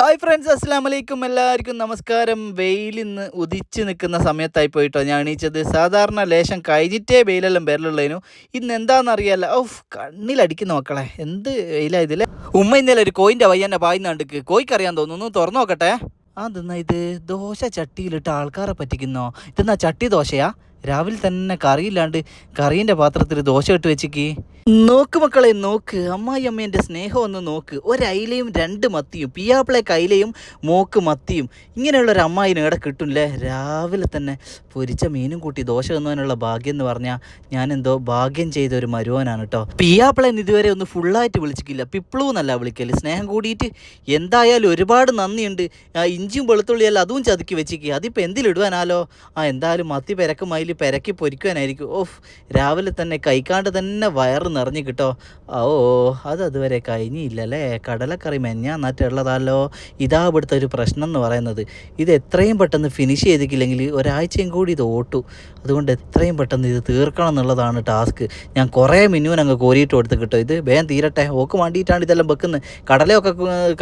Hi friends അസ്സാം വലൈക്കും എല്ലാവർക്കും നമസ്കാരം. വെയിലിന്ന് ഉദിച്ച് നിൽക്കുന്ന സമയത്തായി പോയിട്ടോ. ഞാൻ എണീച്ചത് സാധാരണ ലേശം കഴിഞ്ഞിട്ടേ വെയിലെല്ലാം പേരിലുള്ളതിനു ഇന്ന് എന്താണെന്നറിയാല്ല ഓഫ് കണ്ണിലടിക്കുന്ന മക്കളെ. എന്ത് വെയിലാ ഇതിലെ ഉമ്മ ഇന്നലെ ഒരു കോയിന്റെ വയ്യന്നെ പായുന്നാണ്ടിക്ക് കോയിക്കറിയാൻ തോന്നുന്നു. തുറന്നു നോക്കട്ടെ. അതെന്നാ ഇത്? ദോശ ചട്ടിയിലിട്ട് ആൾക്കാരെ പറ്റിക്കുന്നോ? ഇതെന്നാ ചട്ടി ദോശയാ? രാവിലെ തന്നെ കറിയില്ലാണ്ട് കറീന്റെ പാത്രത്തിൽ ദോശ ഇട്ട് വെച്ചിക്ക്. നോക്ക് മക്കളെ നോക്ക്. അമ്മായി അമ്മേന്റെ സ്നേഹം ഒന്ന് നോക്ക്. ഒരയിലയും രണ്ട് മത്തിയും. പിയാപ്പിളെ കയ്യിലെയും മോക്ക് മത്തിയും. ഇങ്ങനെയുള്ള ഒരു അമ്മായിന് ഇവിടെ കിട്ടുമല്ലേ രാവിലെ തന്നെ പൊരിച്ച മീനും കൂട്ടി ദോശ തിന്നതിനുള്ള ഭാഗ്യം എന്ന് പറഞ്ഞാൽ ഞാൻ എന്തോ ഭാഗ്യം ചെയ്ത ഒരു മരുവനാണ് കേട്ടോ പിയാപ്പിളെ ഇതുവരെ ഒന്ന് ഫുള്ളായിട്ട് വിളിച്ചിട്ടില്ല പിപ്പിളൂ എന്നല്ല വിളിക്കൽ. സ്നേഹം കൂടിയിട്ട് എന്തായാലും ഒരുപാട് നന്ദിയുണ്ട്. ആ ഇഞ്ചിയും വെളുത്തുള്ളിയെല്ലാം അതും ചതുക്കി വെച്ചിക്ക് അതിപ്പോൾ എന്തിലിടുവാനാലോ? ആ എന്തായാലും മത്തി പെരക്കും അതിൽ പെരക്കി പൊരിക്കുവാനായിരിക്കും. ഓഫ്. രാവിലെ തന്നെ കൈക്കാണ്ട് തന്നെ വയറ് നിറഞ്ഞു കിട്ടോ. ഓ അത് അതുവരെ കഴിഞ്ഞില്ലല്ലേ? കടലക്കറി മെഞ്ഞാന്നാറ്റുള്ളതാലോ ഇതാ ഇവിടുത്തെ ഒരു പ്രശ്നം എന്ന് പറയുന്നത്. ഇത് എത്രയും പെട്ടെന്ന് ഫിനിഷ് ചെയ്തിട്ടില്ലെങ്കിൽ ഒരാഴ്ചയും കൂടി ഇത് ഓട്ടു. അതുകൊണ്ട് എത്രയും പെട്ടെന്ന് ഇത് തീർക്കണം എന്നുള്ളതാണ് ടാസ്ക് ഞാൻ കുറേ മിന്നുവിന് അങ്ങ് കോരിയിട്ട് കൊടുത്ത് കിട്ടോ. ഇത് വേഗം തീരട്ടെ. ഓക്ക് വേണ്ടിയിട്ടാണ് ഇതെല്ലാം വെക്കുന്നത്. കടലയൊക്കെ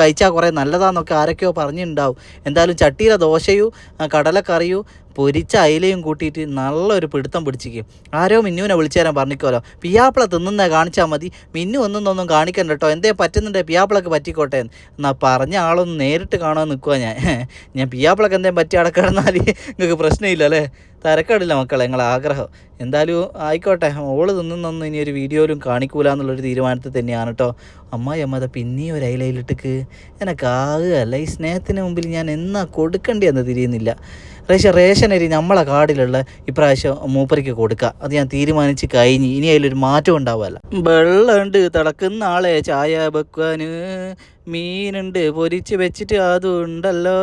കഴിച്ചാൽ കുറേ നല്ലതാന്നൊക്കെ ആരൊക്കെയോ പറഞ്ഞിട്ടുണ്ടാവും എന്തായാലും ചട്ടിയിലെ ദോശയും കടലക്കറിയും പൊരിച്ച അയിലയും കൂട്ടിയിട്ട് നല്ലൊരു പിടുത്തം പിടിച്ചിരിക്കും. ആരോ മിന്നുവിനെ വിളിച്ചു തരാൻ പറഞ്ഞിക്കോലോ പിയാപ്പിള തിന്നുന്ന കാണിച്ചാൽ മതി. മിന്നു ഒന്നൊന്നും കാണിക്കണ്ട കേട്ടോ. എന്തേ പറ്റുന്നുണ്ട്? പിയാപ്പിളക്ക് പറ്റിക്കോട്ടെ എന്നാ. പറഞ്ഞ ആളൊന്ന് നേരിട്ട് കാണാൻ നിൽക്കുക ഞാൻ. ഞാൻ പിയാപ്പിളക്ക് എന്തേലും പറ്റി അടക്കിടന്നാൽ നിങ്ങൾക്ക് പ്രശ്നമില്ല അല്ലേ തരക്കടില്ല മക്കളെ നിങ്ങളെ ആഗ്രഹം. എന്തായാലും ആയിക്കോട്ടെ ഓൾ തിന്നൊന്നും ഇനി ഒരു വീഡിയോയിലും കാണിക്കൂല എന്നുള്ളൊരു തീരുമാനത്തിൽ തന്നെയാണ് കേട്ടോ അമ്മായി അമ്മ അതാ പിന്നെയും ഒരു അയിലയിലിട്ടക്ക്. എനക്കാകുകയല്ല ഈ സ്നേഹത്തിന് മുമ്പിൽ ഞാൻ എന്നാ കൊടുക്കേണ്ടിയെന്ന് തിരിയുന്നില്ല. റേഷൻ റേഷൻ അരി നമ്മളെ കാടിലുള്ള ഇപ്രാവശ്യം മൂപ്പരിക്ക് കൊടുക്കുക അത് ഞാൻ തീരുമാനിച്ച് കഴിഞ്ഞ് ഇനി അതിലൊരു മാറ്റം ഉണ്ടാവുമല്ല വെള്ളമുണ്ട് തിളക്കുന്ന ആളെ ചായ വെക്കാന് മീനുണ്ട് പൊരിച്ച് വെച്ചിട്ട് അതും ഉണ്ടല്ലോ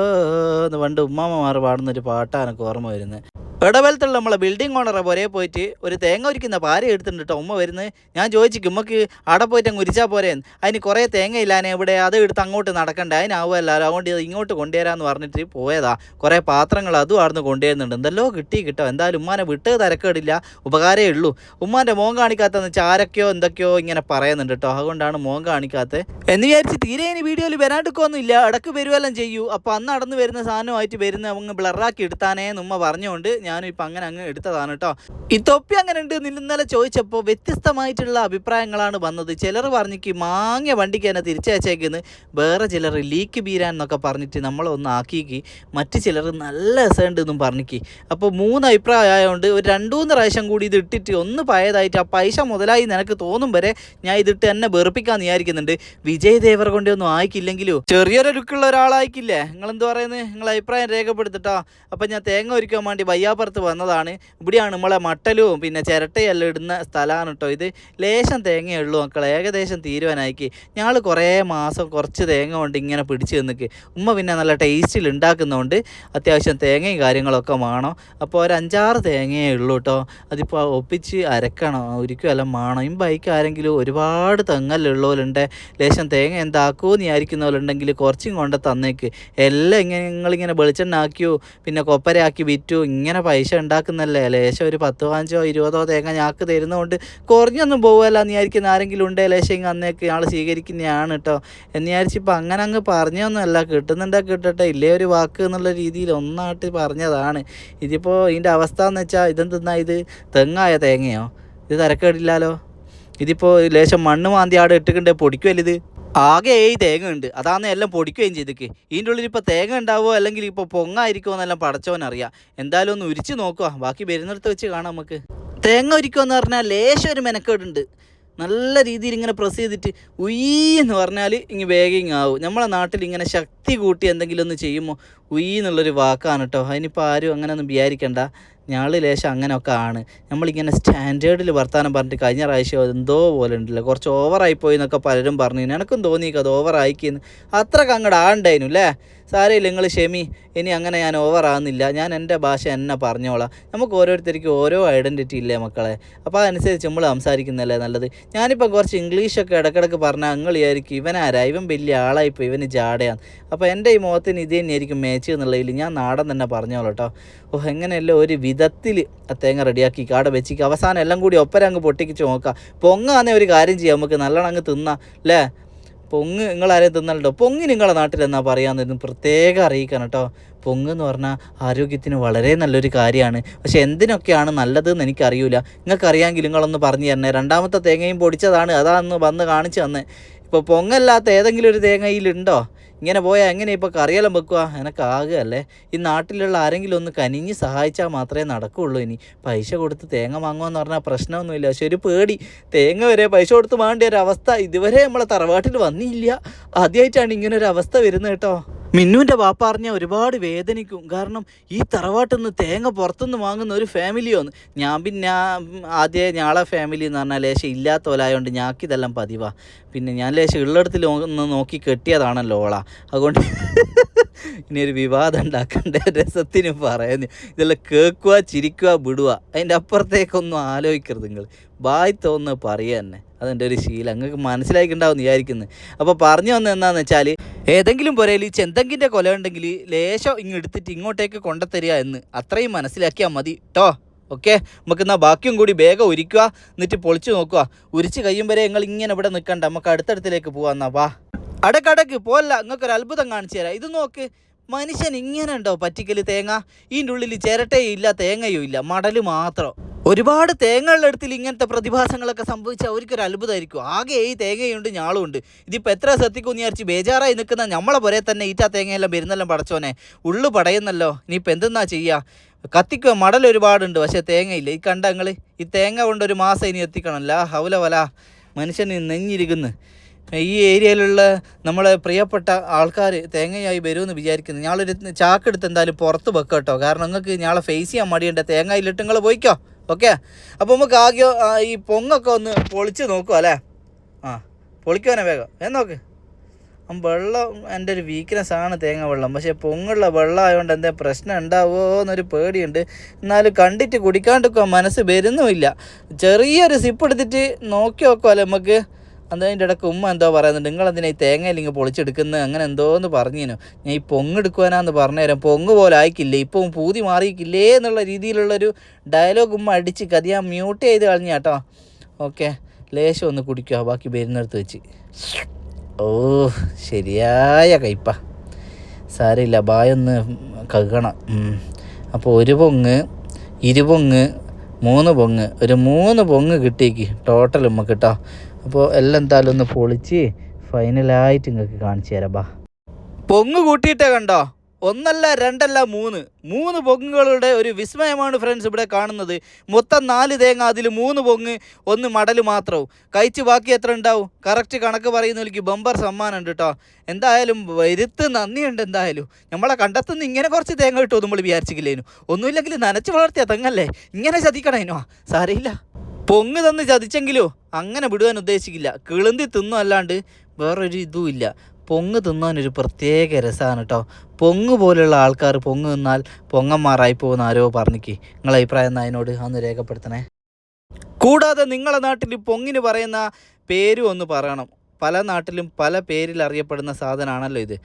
എന്ന് പണ്ട് ഉമ്മാമ്മമാർ പാടുന്നൊരു പാട്ടാണ് ഓർമ്മ വരുന്നത്. ഇടവലത്തുള്ള നമ്മളെ ബിൽഡിംഗ് ഓണറെ പോലെ പോയിട്ട് ഒരു തേങ്ങ ഒരിക്കുന്ന പാര എടുത്തിട്ടുണ്ട് കേട്ടോ ഉമ്മ വരുന്നത് ഞാൻ ചോദിച്ചു ഉമ്മക്ക് അവിടെ പോയിട്ട് അങ്ങ് ഉരിച്ചാൽ പോരേ? അതിന് കുറേ തേങ്ങ ഇല്ലാനേ. ഇവിടെ അത് എടുത്ത് അങ്ങോട്ട് നടക്കണ്ടേ? അതിനാവുമല്ലോ അതുകൊണ്ട് ഇങ്ങോട്ട് കൊണ്ടുവരാമെന്ന് പറഞ്ഞിട്ട് പോയതാ. കുറേ പാത്രങ്ങൾ അതും അവിടുന്ന് കൊണ്ടുവരുന്നുണ്ട്. എന്തല്ലോ കിട്ടി കിട്ടോ. എന്തായാലും ഉമ്മാനെ വിട്ട് തിരക്കേടില്ല. ഉപകാരമേ ഉള്ളൂ. ഉമ്മാന്റെ മോൻ കാണിക്കാത്തതെന്ന് വെച്ചാൽ എന്തൊക്കെയോ ഇങ്ങനെ പറയുന്നുണ്ട് കേട്ടോ അതുകൊണ്ടാണ് മോൻ കാണിക്കാത്തത് എന്ന് വിചാരിച്ച് തീരെ ഇനി വീഡിയോയിൽ വരാണ്ടിക്കൊന്നും ഇല്ല ഇടയ്ക്ക് വരുവെല്ലാം ചെയ്യൂ. അപ്പോൾ അന്ന് നടന്ന് വരുന്ന സാധനമായിട്ട് വരുന്ന അങ്ങ് ബ്ലറാക്കി എടുത്താനേ ഉമ്മ പറഞ്ഞുകൊണ്ട് ഞാനും ഇപ്പം അങ്ങനെ അങ്ങ് എടുത്തതാണ് കേട്ടോ ഈ തൊപ്പി അങ്ങനെ ഉണ്ട് ഇന്നലെ ചോദിച്ചപ്പോൾ വ്യത്യസ്തമായിട്ടുള്ള അഭിപ്രായങ്ങളാണ് വന്നത്. ചിലർ പറഞ്ഞിക്ക് മാങ്ങിയ വണ്ടിക്ക് തന്നെ തിരിച്ചയച്ചേക്കുന്നു. വേറെ ചിലർ ലീക്ക് ബീരാൻ എന്നൊക്കെ പറഞ്ഞിട്ട് നമ്മളൊന്ന് ആക്കിക്ക്. മറ്റു ചിലർ നല്ല രസമുണ്ട് എന്നും പറഞ്ഞിക്ക്. അപ്പോൾ മൂന്ന് അഭിപ്രായം ആയതുകൊണ്ട് ഒരു രണ്ടുമൂന്ന് പ്രാവശ്യം കൂടി ഇത് ഇട്ടിട്ട് ഒന്ന് പഴയതായിട്ട് ആ പൈസ മുതലായി നിനക്ക് തോന്നും വരെ ഞാൻ ഇതിട്ട് എന്നെ വെറുപ്പിക്കാൻ വിചാരിക്കുന്നുണ്ട്. വിജയ് ദേവർ കൊണ്ടൊന്നും ആയിക്കില്ലെങ്കിലോ? ചെറിയൊരു ലുക്കുള്ള ഒരാളായിക്കില്ലേ? നിങ്ങൾ എന്ത് പറയുന്നത് നിങ്ങൾ അഭിപ്രായം രേഖപ്പെടുത്തിട്ടോ. അപ്പം ഞാൻ തേങ്ങ ഒരുക്കാൻ വേണ്ടി വയ്യാപ്പുറത്ത് വന്നതാണ്. ഇവിടെയാണ് നമ്മളെ മട്ടലും പിന്നെ ചിരട്ടയെല്ലാം ഇടുന്ന സ്ഥലമാണ് കേട്ടോ ഇത്. ലേശം തേങ്ങയേ ഉള്ളൂ മക്കളെ ഏകദേശം തീരുവാനായിക്ക്. ഞങ്ങൾ കുറേ മാസം കുറച്ച് തേങ്ങ കൊണ്ട് ഇങ്ങനെ പിടിച്ച് നിന്നിക്ക്. ഉമ്മ പിന്നെ നല്ല ടേസ്റ്റിൽ ഉണ്ടാക്കുന്നതുകൊണ്ട് അത്യാവശ്യം തേങ്ങയും കാര്യങ്ങളൊക്കെ വേണം അപ്പോൾ ഒരു അഞ്ചാറ് തേങ്ങയേ ഉള്ളൂ കേട്ടോ. അതിപ്പോൾ ഒപ്പിച്ച് അരക്കണം ഒരിക്കലും വേണം ഈ ബൈക്ക് ആരെങ്കിലും ഒരുപാട് തെങ്ങല്ലുള്ളവരുണ്ട് ലേശം തേങ്ങ എന്താക്കുമെന്ന് വിചാരിക്കുന്നവരുണ്ടെങ്കിൽ കുറച്ചും കൊണ്ട് തന്നേക്ക്. എല്ലാം ഇങ്ങനെ നിങ്ങളിങ്ങനെ വെളിച്ചെണ്ണ ആക്കിയോ പിന്നെ കൊപ്പരയാക്കി വിറ്റു ഇങ്ങനെ പൈസ ഉണ്ടാക്കുന്നല്ലേ? ലേശം ഒരു പത്തോ അഞ്ചോ ഇരുപതോ തേങ്ങ ഞാക്ക് തരുന്നതുകൊണ്ട് കുറഞ്ഞൊന്നും പോകുമല്ല എന്ന് വിചാരിക്കുന്ന ആരെങ്കിലും ഉണ്ടേ? ലേശം ഇങ്ങ് അന്നേക്ക് ആൾ സ്വീകരിക്കുന്നതാണ് കേട്ടോ എന്ന് വിചാരിച്ചിപ്പോൾ അങ്ങനെ അങ്ങ് പറഞ്ഞൊന്നുമല്ല. കിട്ടുന്നുണ്ടാ കിട്ടട്ടെ. ഇല്ലേ ഒരു വാക്ക് എന്നുള്ള രീതിയിൽ ഒന്നായിട്ട് പറഞ്ഞതാണ്. ഇതിപ്പോൾ ഇതിന്റെ അവസ്ഥ എന്ന് വെച്ചാൽ ഇതെന്തെന്നാ ഇത്? തെങ്ങായ തേങ്ങയോ? ഇത് തരക്കേടില്ലാലോ? ഇതിപ്പോൾ ലേശം മണ്ണ് മാന്തി ആടെ ഇട്ടിട്ടുണ്ടേ. പൊടിക്കുമല്ലേ ഇത്? ആകെ ഏഴ് തേങ്ങ ഉണ്ട് അതാണ് എല്ലാം പൊടിക്കുകയും ചെയ്തിക്ക്. ഇതിന്റെ ഉള്ളിൽ ഇപ്പോൾ തേങ്ങ ഉണ്ടാവുമോ അല്ലെങ്കിൽ ഇപ്പോൾ പൊങ്ങായിരിക്കുമോ എന്നെല്ലാം പടച്ചവനറിയാം. എന്തായാലും ഒന്ന് ഉരിച്ച് നോക്കുക ബാക്കി വരുന്നിടത്ത് വെച്ച് കാണാം നമുക്ക്. തേങ്ങ ഉരിക്കുമെന്ന് പറഞ്ഞാൽ ലേശം ഒരു മെനക്കേടുണ്ട്. നല്ല രീതിയിൽ ഇങ്ങനെ പ്രസ് ചെയ്തിട്ട് ഉയ്യ് എന്ന് പറഞ്ഞാൽ ഇങ്ങനെ വേഗം ആവും. നമ്മളെ നാട്ടിൽ ഇങ്ങനെ ശക്തി കൂട്ടി എന്തെങ്കിലും ഒന്ന് ചെയ്യുമ്പോൾ ഉയ്യ് വാക്കാണ് കേട്ടോ. അതിനിപ്പോൾ ആരും അങ്ങനെ ഒന്നും വിചാരിക്കണ്ട. ഞങ്ങൾ ലേശം അങ്ങനെയൊക്കെ ആണ്. നമ്മളിങ്ങനെ സ്റ്റാൻഡേർഡിൽ വർത്താനം പറഞ്ഞിട്ട് കഴിഞ്ഞ പ്രാവശ്യം എന്തോ പോലെ ഉണ്ടല്ലോ. കുറച്ച് ഓവറായി പോയി എന്നൊക്കെ പലരും പറഞ്ഞു. എനിക്കും തോന്നിയേക്കും അത് ഓവറായിക്കുന്നു അത്രയ്ക്ക് അങ്ങോട്ട് ആണ്ടായിരുന്നു അല്ലേ സാരമില്ല നിങ്ങൾ ക്ഷമി. ഇനി അങ്ങനെ ഞാൻ ഓവറാകുന്നില്ല ഞാൻ എന്റെ ഭാഷ എന്നെ പറഞ്ഞോളാം. നമുക്ക് ഓരോരുത്തർക്കും ഓരോ ഐഡന്റിറ്റി ഇല്ലേ മക്കളെ? അപ്പോൾ അതനുസരിച്ച് നമ്മൾ സംസാരിക്കുന്നതല്ലേ നല്ലത്? ഞാനിപ്പോൾ കുറച്ച് ഇംഗ്ലീഷൊക്കെ ഇടക്കിടക്ക് പറഞ്ഞാൽ നിങ്ങൾ വിചാരിക്കും ഇവനാരാ ഇവൻ വലിയ ആളായിപ്പോൾ ഇവന് ജാടയാണ് അപ്പോൾ എന്റെ ഈ മുഖത്തിന് ഇത് തന്നെയായിരിക്കും മേച്ച് എന്നുള്ളതിൽ ഞാൻ നാടൻ തന്നെ പറഞ്ഞോളൂ ഓ എങ്ങനെയല്ലോ ഒരു വിധത്തിൽ തേങ്ങ റെഡിയാക്കി കാട വെച്ചിക്ക്. അവസാനം എല്ലാം കൂടി ഒപ്പരം അങ്ങ് പൊട്ടിക്കിച്ച് നോക്കാം. പൊങ്ങാന്നേ ഒരു കാര്യം ചെയ്യാം. നമുക്ക് നല്ലോണം അങ്ങ് തിന്നാം അല്ലേ? പൊങ്ങ് നിങ്ങളാരെയും തിന്നലുണ്ടോ? പൊങ്ങ് നിങ്ങളെ നാട്ടിൽ എന്നാ പറയാമെന്ന് പ്രത്യേകം അറിയിക്കണം കേട്ടോ. പൊങ്ങ് എന്ന് പറഞ്ഞാൽ ആരോഗ്യത്തിന് വളരെ നല്ലൊരു കാര്യമാണ്. പക്ഷെ എന്തിനൊക്കെയാണ് നല്ലതെന്ന് എനിക്കറിയില്ല നിങ്ങൾക്കറിയാമെങ്കിൽ നിങ്ങളൊന്ന് പറഞ്ഞു തരണേ. രണ്ടാമത്തെ തേങ്ങയും പൊടിച്ചതാണ്. അതാന്ന് വന്ന് കാണിച്ചു തന്നെ. ഇപ്പോൾ പൊങ്ങല്ലാത്ത ഏതെങ്കിലും ഒരു തേങ്ങയിലുണ്ടോ? ഇങ്ങനെ പോയാൽ എങ്ങനെ ഇപ്പോൾ കറിയെല്ലാം വെക്കുക എനക്ക് ആകുകയല്ലേ ഈ നാട്ടിലുള്ള ആരെങ്കിലും ഒന്ന് കനിഞ്ഞ് സഹായിച്ചാൽ മാത്രമേ നടക്കുകയുള്ളൂ ഇനി. പൈസ കൊടുത്ത് തേങ്ങ വാങ്ങുമെന്ന് പറഞ്ഞാൽ പ്രശ്നമൊന്നുമില്ല. പക്ഷെ ഒരു പേടി. തേങ്ങ വരെ പൈസ കൊടുത്ത് വാങ്ങേണ്ട ഒരു അവസ്ഥ ഇതുവരെ നമ്മളെ തറവാട്ടിൽ വന്നില്ല. ആദ്യമായിട്ടാണ് ഇങ്ങനെ ഒരു അവസ്ഥ വരുന്നത് കേട്ടോ. മിന്നുവിന്റെ വാപ്പ അറിഞ്ഞ ഒരുപാട് വേദനിക്കും. കാരണം ഈ തറവാട്ടിൽ തേങ്ങ പുറത്തുനിന്ന് വാങ്ങുന്ന ഒരു ഫാമിലിയോന്ന്. ഞാൻ പിന്നെ ആദ്യം ഞാളെ ഫാമിലി എന്ന് പറഞ്ഞാൽ ലേശം ഇല്ലാത്ത പോലായതുകൊണ്ട് ഞാക്കിതെല്ലാം പതിവാ. പിന്നെ ഞാൻ ലേശം ഉള്ളിടത്തിൽ ഒന്ന് നോക്കി കെട്ടിയതാണല്ലോ ഓള. അതുകൊണ്ട് ഇനി ഒരു വിവാദം ഉണ്ടാക്കണ്ട രസത്തിന് പറയുന്നു. ഇതെല്ലാം കേൾക്കുക ചിരിക്കുക വിടുക അതിന്റെ അപ്പുറത്തേക്കൊന്നും ആലോചിക്കരുത് നിങ്ങൾ ബായ് തോന്നുന്നത് പറയുക തന്നെ അതെന്റെ ഒരു ശീലം. അങ്ങക്ക് മനസ്സിലാക്കിണ്ടാവും വിചാരിക്കുന്നത് അപ്പോൾ പറഞ്ഞു വന്നത് എന്താണെന്ന് വെച്ചാൽ ഏതെങ്കിലും പുരയിൽ ചെന്തെങ്കിന്റെ കൊല ഉണ്ടെങ്കിൽ ലേശം ഇങ്ങ് എടുത്തിട്ട് ഇങ്ങോട്ടേക്ക് കൊണ്ടുത്തരിക എന്ന് അത്രയും മനസ്സിലാക്കിയാൽ മതി. കേട്ടോ ഓക്കെ? നമുക്ക് എന്നാൽ ബാക്കിയും കൂടി വേഗം ഉരിക്കുക എന്നിട്ട് പൊളിച്ചു നോക്കുക. ഉരിച്ച് കഴിയും വരെ നിങ്ങൾ ഇങ്ങനെ ഇവിടെ നിൽക്കണ്ട. നമുക്ക് അടുത്തടുത്തിലേക്ക് പോകാമെന്നാ വാ. അടക്കടക്ക് പോല്ല നിങ്ങൾക്ക് ഒരു അത്ഭുതം കാണിച്ചു തരാം. ഇത് നോക്ക്. മനുഷ്യൻ ഇങ്ങനെ ഉണ്ടോ പറ്റിക്കൽ തേങ്ങ? ഇതിന്റെ ഉള്ളിൽ ചിരട്ടയും ഇല്ല തേങ്ങയും ഇല്ല. മടൽ മാത്രം. ഒരുപാട് തേങ്ങകളുടെ അടുത്തിൽ ഇങ്ങനത്തെ പ്രതിഭാസങ്ങളൊക്കെ സംഭവിച്ചാൽ അവർക്കൊരു അത്ഭുതമായിരിക്കും ആകെ ഈ തേങ്ങയുണ്ട് ഞാളും ഉണ്ട് ഇതിപ്പോൾ എത്ര ശ്രദ്ധിക്കുമെന്ന് വിചാരിച്ച് ബേജാറായി നിൽക്കുന്ന നമ്മളെ പോലെ തന്നെ ഈറ്റ തേങ്ങയെല്ലാം വരുന്നെല്ലാം പടച്ചോനെ. ഉള്ളു പടയുന്നല്ലോ. ഇനിയിപ്പോൾ എന്തെന്നാ ചെയ്യുക കത്തിക്കുക മടൽ ഒരുപാടുണ്ട് പക്ഷേ തേങ്ങയില്ല. ഈ കണ്ട ഈ തേങ്ങ കൊണ്ട് ഒരു മാസം ഇനി എത്തിക്കണം. ലാ ഹൗല വല. മനുഷ്യന് നെഞ്ഞിരിക്കുന്നു. ഈ ഏരിയയിലുള്ള നമ്മളെ പ്രിയപ്പെട്ട ആൾക്കാർ തേങ്ങയായി വരുമെന്ന് വിചാരിക്കുന്നു. ഞാളൊരു ചാക്കെടുത്ത് എന്തായാലും പുറത്ത് വെക്കാം കേട്ടോ. കാരണം നിങ്ങൾക്ക് ഞാളെ ഫേസ് ചെയ്യാൻ മടിയുണ്ട്. തേങ്ങയിലിട്ട് നിങ്ങൾ പോയിക്കോ. ഓക്കെ? അപ്പോൾ നമുക്ക് ആകെ ഈ പൊങ്ങൊക്കെ ഒന്ന് പൊളിച്ച് നോക്കുക അല്ലേ? ആ പൊളിക്കുവാനേ വേഗം. ഏ നോക്ക്. വെള്ളം എന്റെ ഒരു വീക്ക്നെസ് ആണ് തേങ്ങ വെള്ളം. പക്ഷേ പൊങ്ങുള്ള വെള്ളം ആയതുകൊണ്ട് എന്താ പ്രശ്നം ഉണ്ടാവുമോ എന്നൊരു പേടിയുണ്ട്. എന്നാലും കണ്ടിട്ട് കുടിക്കാണ്ടിരിക്കുക മനസ്സ് വരുന്നുമില്ല. ചെറിയൊരു സിപ്പ് എടുത്തിട്ട് നോക്കി നോക്കുമല്ലേ നമുക്ക്? അതിന്റെ ഇടയ്ക്ക് ഉമ്മ എന്തോ പറയുന്നുണ്ട്? നിങ്ങളെന്തിനാ ഈ തേങ്ങ ഇല്ലെങ്കിൽ പൊളിച്ചെടുക്കുന്നത്? അങ്ങനെ എന്തോ എന്ന് പറഞ്ഞിനു. ഞാൻ ഈ പൊങ്ങെടുക്കുവാനാന്ന് പറഞ്ഞുതരാം പൊങ്ങ് പോലെ ആയിക്കില്ലേ? ഇപ്പം പൂതി മാറിയിക്കില്ലേ എന്നുള്ള രീതിയിലുള്ളൊരു ഡയലോഗ് ഉമ്മ അടിച്ച് കതി ഞാൻ മ്യൂട്ട് ചെയ്ത് കളഞ്ഞ കേട്ടോ. ഓക്കെ ലേശം ഒന്ന് കുടിക്കുക ബാക്കി വരുന്നിടത്ത് വെച്ച്. ഓ ശരിയായ കയ്പ. സാരമില്ല. ബായൊന്ന് കഴുകണം. അപ്പോൾ ഒരു പൊങ്ങ് ഇരുപൊങ്ങ് മൂന്ന് പൊങ്ങ്. ഒരു മൂന്ന് പൊങ്ങ് കിട്ടിയേക്ക്. ടോട്ടൽ ഉമ്മ കേട്ടോ അപ്പോൾ എല്ലാം എന്തായാലും ഒന്ന് പൊളിച്ച് ഫൈനലായിട്ട് നിങ്ങൾക്ക് കാണിച്ചു തരാം ബാ. പൊങ്ങ് കൂട്ടിയിട്ടേ കണ്ടോ? ഒന്നല്ല രണ്ടല്ല മൂന്ന്. മൂന്ന് പൊങ്ങുകളുടെ ഒരു വിസ്മയമാണ് ഫ്രണ്ട്സ് ഇവിടെ കാണുന്നത്. മൊത്തം നാല് തേങ്ങ അതിൽ മൂന്ന് പൊങ്ങ് ഒന്ന് മടൽ മാത്രവും. കഴിച്ച് ബാക്കി എത്ര ഉണ്ടാവും? കറക്റ്റ് കണക്ക് പറയുന്നവർക്ക് ബമ്പർ സമ്മാനം ഉണ്ട് കേട്ടോ എന്തായാലും വരുത്ത് നന്ദിയുണ്ട് എന്തായാലും. നമ്മളെ കണ്ടെത്തുന്ന ഇങ്ങനെ കുറച്ച് തേങ്ങ കിട്ടുമോ നമ്മൾ വിചാരിച്ചില്ലേനു ഒന്നുമില്ലെങ്കിൽ നനച്ച് വളർത്തിയ തെങ്ങല്ലേ? ഇങ്ങനെ ചതിക്കണേനോ? സാരയില്ല പൊങ്ങ് തന്ന് ചതിച്ചെങ്കിലോ? അങ്ങനെ വിടുവാൻ ഉദ്ദേശിക്കില്ല. കിളുന്തി തിന്നും അല്ലാണ്ട് വേറൊരു ഇതും ഇല്ല. പൊങ്ങ് തിന്നാൻ ഒരു പ്രത്യേക രസമാണ് കേട്ടോ പൊങ്ങ് പോലെയുള്ള ആൾക്കാർ പൊങ്ങ് തിന്നാൽ പൊങ്ങന്മാരായി പോകുന്ന ആരോ പറഞ്ഞിക്ക്. നിങ്ങളെ അഭിപ്രായം എന്നാ അതിനോട്? അന്ന് രേഖപ്പെടുത്തണേ. കൂടാതെ നിങ്ങളെ നാട്ടിൽ പൊങ്ങിന് പറയുന്ന പേരും ഒന്ന് പറയണം. പല നാട്ടിലും പല പേരിൽ അറിയപ്പെടുന്ന സാധനമാണല്ലോ ഇത്.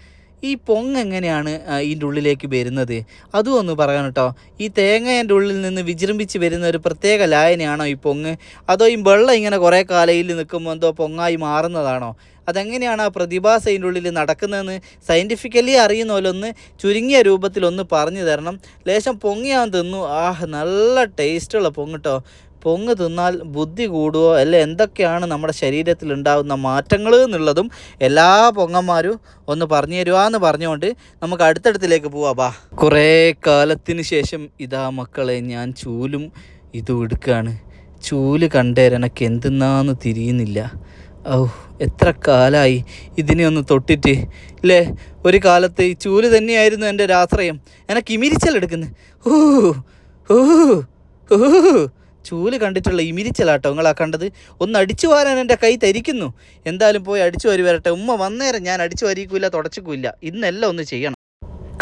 ഈ പൊങ്ങ് എങ്ങനെയാണ് ഇതിന്റെ ഉള്ളിലേക്ക് വരുന്നത്? അതും ഒന്ന് പറയാൻ കേട്ടോ. ഈ തേങ്ങ എന്റെ ഉള്ളിൽ നിന്ന് വിജൃംഭിച്ച് വരുന്ന ഒരു പ്രത്യേക ലായനയാണോ ഈ പൊങ്ങ്? അതോ ഈ വെള്ളം ഇങ്ങനെ കുറേ കാലയിൽ നിൽക്കുമ്പോൾ എന്തോ പൊങ്ങായി മാറുന്നതാണോ? അതെങ്ങനെയാണ് ആ പ്രതിഭാസ അതിന്റെ ഉള്ളിൽ നടക്കുന്നതെന്ന് സയന്റിഫിക്കലി അറിയുന്ന പോലെ ഒന്ന് ചുരുങ്ങിയ രൂപത്തിലൊന്ന് പറഞ്ഞു തരണം. ലേശം പൊങ്ങിയാൻ തിന്നു. ആഹ് നല്ല ടേസ്റ്റുള്ള പൊങ്ങ് കേട്ടോ. പൊങ്ങ് തിന്നാൽ ബുദ്ധി കൂടുവോ? അല്ല എന്തൊക്കെയാണ് നമ്മുടെ ശരീരത്തിൽ ഉണ്ടാകുന്ന മാറ്റങ്ങൾ എന്നുള്ളതും എല്ലാ പൊങ്ങന്മാരും ഒന്ന് പറഞ്ഞു തരുവാന്ന് പറഞ്ഞുകൊണ്ട് നമുക്ക് അടുത്തടുത്തിലേക്ക് പോവാ. ബാ. കുറേ കാലത്തിന് ശേഷം ഇതാ മക്കളെ ഞാൻ ചൂലും ഇതും എടുക്കുകയാണ് ചൂൽ കണ്ടേരനക്ക് എന്തെന്നാന്ന് തിരിയുന്നില്ല. ഔ എത്ര കാലമായി ഇതിനെ ഒന്ന് തൊട്ടിട്ട്. ഇല്ലേ ഒരു കാലത്ത് ഈ ചൂൽ തന്നെയായിരുന്നു എന്റെ ഒരാശ്രയം. എനക്ക് ഇമിരിച്ചലെടുക്കുന്നത് ഊ ഊ ഊ ചൂൽ കണ്ടിട്ടുള്ള ഇമിരിച്ചലാട്ടോ നിങ്ങളാ കണ്ടത്. ഒന്ന് അടിച്ചു വാരാൻ എന്റെ കൈ തരിക്കുന്നു. എന്തായാലും പോയി അടിച്ചു വരി വരട്ടെ. ഉമ്മ വന്നേരം ഞാൻ അടിച്ചു വരിക്കൂല തുടച്ചിക്കൂല. ഇന്നെല്ലാം ഒന്ന് ചെയ്യണം.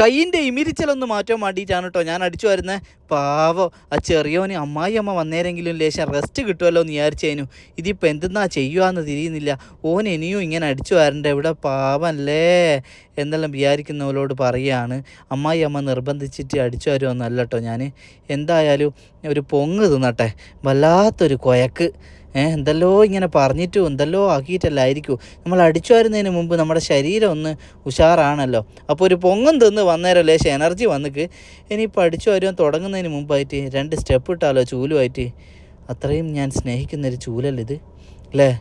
കൈയിന്റെ ഇമിരിച്ചലൊന്ന് മാറ്റാൻ വേണ്ടിയിട്ടാണ് കേട്ടോ ഞാൻ അടിച്ചു വരുന്നത് പാവോ ആ ചെറിയവന് അമ്മായി അമ്മ വന്നേരെങ്കിലും ലേശം റെസ്റ്റ് കിട്ടുമല്ലോ എന്ന് വിചാരിച്ചേനു. ഇതിപ്പോൾ എന്തെന്നാ ചെയ്യുവാന്ന് തിരിയുന്നില്ല. ഓൻ ഇനിയും ഇങ്ങനെ അടിച്ചു വരണ്ട? ഇവിടെ പാവല്ലേ? എന്നെല്ലാം വിചാരിക്കുന്നവരോട് പറയുകയാണ് അമ്മായി അമ്മ നിർബന്ധിച്ചിട്ട് അടിച്ചു വരുമൊന്നല്ല കേട്ടോ ഞാൻ എന്തായാലും ഒരു പൊങ്ങ് തിന്നട്ടെ. വല്ലാത്തൊരു കൊയക്ക്. എന്തെല്ലോ ഇങ്ങനെ പറഞ്ഞിട്ടും എന്തല്ലോ ആക്കിയിട്ടല്ലായിരിക്കും. നമ്മൾ അടിച്ചു വരുന്നതിന് മുമ്പ് നമ്മുടെ ശരീരം ഒന്ന് ഉഷാറാണല്ലോ. അപ്പോൾ ഒരു പൊങ്ങം തിന്ന് വന്നേരം ലേശം എനർജി വന്നിക്ക്. ഇനിയിപ്പോൾ അടിച്ചു വരുവാൻ തുടങ്ങുന്നതിന് മുമ്പായിട്ട് രണ്ട് സ്റ്റെപ്പ് ഇട്ടാലോ ചൂലുമായിട്ട് അത്രയും ഞാൻ സ്നേഹിക്കുന്നൊരു ചൂലല്ല ഇത്? അല്ലേ?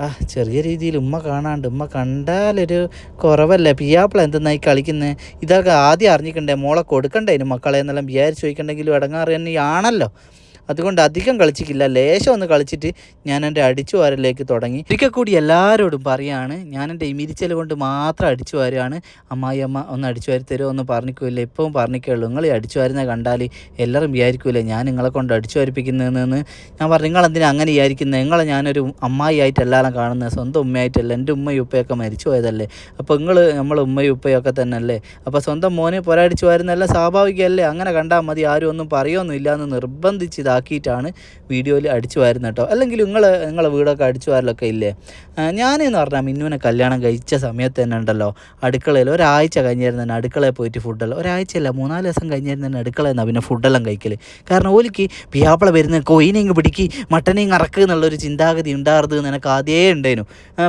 ആ ചെറിയ രീതിയിൽ ഉമ്മ കാണാണ്ട് ഉമ്മ കണ്ടാലൊരു കുറവല്ലേ? പിയാപ്പിള എന്തെന്നായി കളിക്കുന്നത് ഇതൊക്കെ ആദ്യം അറിഞ്ഞിക്കണ്ടേ? മോളെ കൊടുക്കണ്ടേ ഇതിന് മക്കളെ എന്നെല്ലാം വിചാരിച്ച് ചോദിക്കണ്ടെങ്കിലും ഇടങ്ങാറ് അതുകൊണ്ട് അധികം കളിച്ചിട്ടില്ല ലേശം ഒന്ന് കളിച്ചിട്ട് ഞാൻ എന്റെ അടിച്ചു വാരലേക്ക് തുടങ്ങി. ഒരിക്കൽ കൂടി എല്ലാവരോടും പറയാണ് ഞാൻ എന്റെ ഇമിരിച്ചൽ കൊണ്ട് മാത്രം അടിച്ചു വാരുകയാണ്. അമ്മായി അമ്മ ഒന്ന് അടിച്ചു വാരി തരുമോ ഒന്ന് പറഞ്ഞിക്കുമല്ലോ ഇപ്പം പറഞ്ഞിക്കുള്ളൂ നിങ്ങൾ ഈ അടിച്ചു വാരുന്ന കണ്ടാൽ എല്ലാവരും വിചാരിക്കൂലേ? ഞാൻ നിങ്ങളെ കൊണ്ട് അടിച്ചു വരിപ്പിക്കുന്നതെന്ന്. ഞാൻ പറഞ്ഞു നിങ്ങൾ എന്തിനാ അങ്ങനെ വിചാരിക്കുന്നത് നിങ്ങളെ ഞാനൊരു അമ്മായി ആയിട്ടല്ലാതെ കാണുന്നത് സ്വന്തം ഉമ്മയായിട്ടല്ല. എന്റെ ഉമ്മയും ഉപ്പയൊക്കെ മരിച്ചു പോയതല്ലേ? അപ്പോൾ നിങ്ങൾ നമ്മൾ ഉമ്മയും ഉപ്പയൊക്കെ തന്നെ അല്ലേ അപ്പോൾ സ്വന്തം മോനെ പോരാടിച്ചു വരുന്നതല്ല സ്വാഭാവികമല്ലേ? അങ്ങനെ കണ്ടാൽ മതി. ആരും ഒന്നും പറയുമൊന്നുമില്ല എന്ന് നിർബന്ധിച്ച് ഇതാക്കിയിട്ടാണ് വീഡിയോയിൽ അടിച്ചു വരുന്നത് കേട്ടോ. അല്ലെങ്കിൽ നിങ്ങൾ നിങ്ങളെ വീടൊക്കെ അടിച്ചു വാരലൊക്കെ ഇല്ലേ? ഞാനെന്ന് പറഞ്ഞാൽ മിന്നുവിനെ കല്യാണം കഴിച്ച സമയത്ത് തന്നെ ഉണ്ടല്ലോ. അടുക്കളയിൽ ഒരാഴ്ച കഴിഞ്ഞിരുന്ന തന്നെ അടുക്കളയിൽ പോയിട്ട് ഫുഡെല്ലാം ഒരാഴ്ചയല്ല മൂന്നാൽ ദിവസം കഴിഞ്ഞിരുന്ന തന്നെ അടുക്കളയിൽ നിന്നാണ് പിന്നെ ഫുഡെല്ലാം കഴിക്കൽ കാരണം ഓലിക്ക് പിയാപ്പിള വരുന്ന കൊയിനെയും പിടിക്ക് മട്ടനെയും കറക്കുക എന്നുള്ളൊരു ചിന്താഗതി ഉണ്ടാകരുത് എന്ന് എനിക്ക് ആദ്യമേ ഉണ്ടായിരുന്നു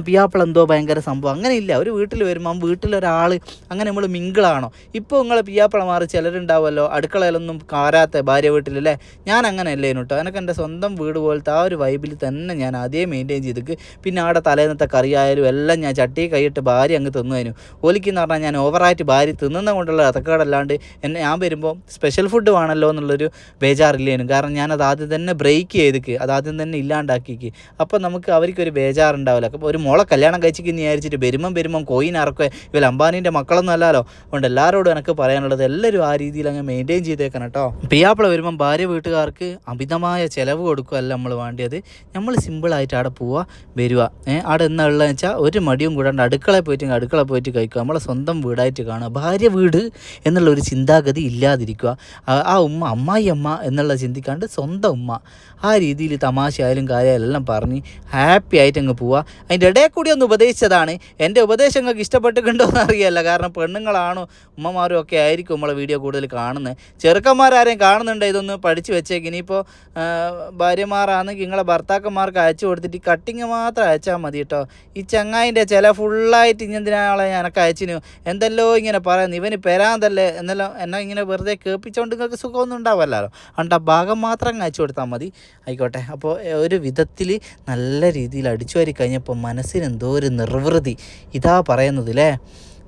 പിയാപ്പിള എന്തോ ഭയങ്കര സംഭവം. അങ്ങനെ ഇല്ല. ഒരു വീട്ടിൽ വരുമ്പം വീട്ടിലൊരാൾ അങ്ങനെ നമ്മൾ മിങ്കിളാണോ? ഇപ്പോൾ നിങ്ങൾ പിയാപ്പിള മാറി ചിലരുണ്ടാവുമല്ലോ. അടുക്കളയിലൊന്നും കാരാത്ത ഭാര്യ വീട്ടിലല്ലേ? ഞാൻ അങ്ങനെ അല്ലേനു കേട്ടോ എനിക്ക് എന്റെ സ്വന്തം വീട് പോലത്തെ ആ ഒരു വൈബിൽ തന്നെ ഞാൻ അതേ മെയിന്റെയിൻ ചെയ്തിക്ക്. പിന്നെ അവിടെ തലേന്നത്തെ കറിയായാലും എല്ലാം ഞാൻ ചട്ടി കൈയിട്ട് ഭാര്യ അങ്ങ് തിന്നുവതിനു ഒലിക്കെന്ന് പറഞ്ഞാൽ ഞാൻ ഓവറായിട്ട് ഭാര്യ തിന്നുന്ന കൊണ്ടുള്ള അതക്കേടല്ലാണ്ട് എന്നെ ഞാൻ വരുമ്പോൾ സ്പെഷ്യൽ ഫുഡ് വേണമല്ലോ എന്നുള്ളൊരു ബേജാറില്ലേനും. കാരണം ഞാനത് ആദ്യം തന്നെ ബ്രേക്ക് ചെയ്തിക്ക്. അത് ആദ്യം തന്നെ ഇല്ലാണ്ടാക്കിക്ക്. അപ്പോൾ നമുക്ക് അവർക്കൊരു ബേജാറുണ്ടാവില്ല. അപ്പോൾ ഒരു മോളെ കല്യാണം കഴിച്ചിക്ക് വിചാരിച്ചിട്ട് വരുമ്പം വരുമ്പം കോയിൻ അറക്കുക. ഇവൽ അംബാനീന്റെ മക്കളൊന്നും അല്ലല്ലോ. അതുകൊണ്ട് എല്ലാവരോടും എനിക്ക് പറയാനുള്ളത് എല്ലാവരും ആ രീതിയിൽ അങ്ങ് മെയിന്റെയിൻ ചെയ്തേക്കണം കേട്ടോ പിയാപ്പിള വരുമ്പം ഭാര്യ വീട്ടുകാർക്ക് അമിതമായ ചിലവ് കൊടുക്കുകയല്ല നമ്മൾ വേണ്ടിയത്. നമ്മൾ സിമ്പിളായിട്ട് അവിടെ പോവുക വരിക അവിടെ എന്നാ ഉള്ളതെന്ന് വെച്ചാൽ ഒരു മടിയും കൂടാണ്ട് അടുക്കളയിൽ പോയിട്ട് അടുക്കള പോയിട്ട് കഴിക്കുക. നമ്മളെ സ്വന്തം വീടായിട്ട് കാണുക. ഭാര്യ വീട് എന്നുള്ള ഒരു ചിന്താഗതി ഇല്ലാതിരിക്കുക. ആ- ഉമ്മ അമ്മായി അമ്മ എന്നുള്ള ചിന്തിക്കാണ്ട് സ്വന്തം ഉമ്മ. ആ രീതിയിൽ തമാശയായാലും കാര്യമായാലും എല്ലാം പറഞ്ഞ് ഹാപ്പി ആയിട്ട് അങ്ങ് പോവുക അതിന്റെ ഇടയിൽ കൂടി ഒന്ന് ഉപദേശിച്ചതാണ്. എന്റെ ഉപദേശം നിങ്ങൾക്ക് ഇഷ്ടപ്പെട്ടിട്ടുണ്ടോ എന്ന് അറിയില്ല. കാരണം പെണ്ണുങ്ങളാണോ ഉമ്മമാരും ഒക്കെ ആയിരിക്കും നമ്മളെ വീഡിയോ കൂടുതൽ കാണുന്നത്. ചെറുക്കന്മാരാരെയും കാണുന്നുണ്ട്. ഇതൊന്ന് പഠിച്ചു വെച്ചേക്ക്. ഇനിയിപ്പോൾ ഭാര്യമാരാണ് നിങ്ങളെ ഭർത്താക്കന്മാർക്ക് അയച്ചു കൊടുത്തിട്ട് കട്ടിങ് മാത്രം അയച്ചാൽ മതി കേട്ടോ ഈ ചങ്ങായിന്റെ ചില ഫുള്ളായിട്ട് ഇങ്ങനെ എനക്ക് അയച്ചിനു? എന്തല്ലോ ഇങ്ങനെ പറയുന്നു. ഇവന് പെരാന്തല്ലേ? എന്നെല്ലാം എന്നെ ഇങ്ങനെ വെറുതെ കേൾപ്പിച്ചുകൊണ്ട് നിങ്ങൾക്ക് സുഖമൊന്നും ഉണ്ടാവില്ലല്ലോ. അതുകൊണ്ട് ആ ഭാഗം മാത്രം അയച്ചു കൊടുത്താൽ മതി. ആയിക്കോട്ടെ. അപ്പോൾ ഒരു വിധത്തിൽ നല്ല രീതിയിൽ അടിച്ചു വാരി കഴിഞ്ഞപ്പോൾ മനസ്സിന് എന്തോ ഒരു നിർവൃതി ഇതാ പറയുന്നത് അല്ലേ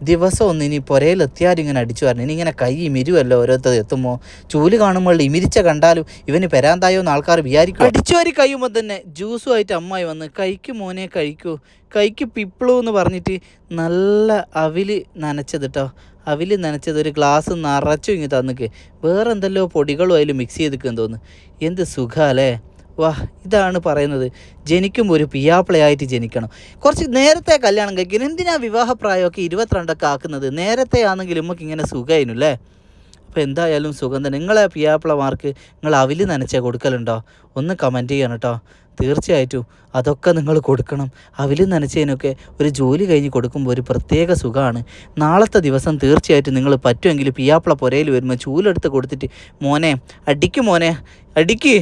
ദിവസം ഒന്ന് ഇനി പുരയിലെത്തിയാലും ഇങ്ങനെ അടിച്ചു പറഞ്ഞു ഇനി ഇങ്ങനെ കൈ ഇമിരുമല്ലോ ഓരോരുത്തർ എത്തുമ്പോൾ. ചൂൽ കാണുമ്പോൾ ഇമിരിച്ച കണ്ടാലും ഇവന് പെരാന്തായോ എന്ന് ആൾക്കാർ വിചാരിക്കും അടിച്ചു വാരി കഴിയുമ്പോൾ തന്നെ ജ്യൂസുമായിട്ട് അമ്മായി വന്ന് കൈക്ക് മോനെ കഴിക്കൂ. കൈക്ക് പിപ്പിളു എന്ന് പറഞ്ഞിട്ട് നല്ല അവിൽ നനച്ചത് കേട്ടോ അവിൽ നനച്ചത് ഒരു ഗ്ലാസ് നിറച്ചു ഇങ്ങ് തന്നിക്ക് വേറെ എന്തെല്ലോ പൊടികളും അതിൽ മിക്സ് ചെയ്തിക്കെന്ന് തോന്നുന്നു. എന്ത് സുഖാലേ വാ ഇതാണ് പറയുന്നത്. ജനിക്കുമ്പോൾ ഒരു പിയാപ്പിളയായിട്ട് ജനിക്കണം. കുറച്ച് നേരത്തെ കല്യാണം കഴിക്കണം എന്തിനാ വിവാഹപ്രായമൊക്കെ ഇരുപത്തിരണ്ടൊക്കെ ആക്കുന്നത്? നേരത്തെ ആണെങ്കിലും നമുക്ക് ഇങ്ങനെ സുഖമായിരുന്നു അല്ലേ? അപ്പോൾ എന്തായാലും സുഖം തന്നെ. നിങ്ങളെ പിയാപ്പിളമാർക്ക് നിങ്ങൾ അവിൽ നനച്ച കൊടുക്കലുണ്ടോ? ഒന്ന് കമന്റ് ചെയ്യണം കേട്ടോ തീർച്ചയായിട്ടും അതൊക്കെ നിങ്ങൾ കൊടുക്കണം. അവിൽ നനച്ചതിനൊക്കെ ഒരു ജോലി കഴിഞ്ഞ് കൊടുക്കുമ്പോൾ ഒരു പ്രത്യേക സുഖമാണ്. നാളത്തെ ദിവസം തീർച്ചയായിട്ടും നിങ്ങൾ പറ്റുമെങ്കിൽ പിയാപ്പിള പുരയിൽ വരുമ്പോൾ ചൂലെടുത്ത് കൊടുത്തിട്ട് മോനെ അടിക്ക് മോനെ അടിക്ക്.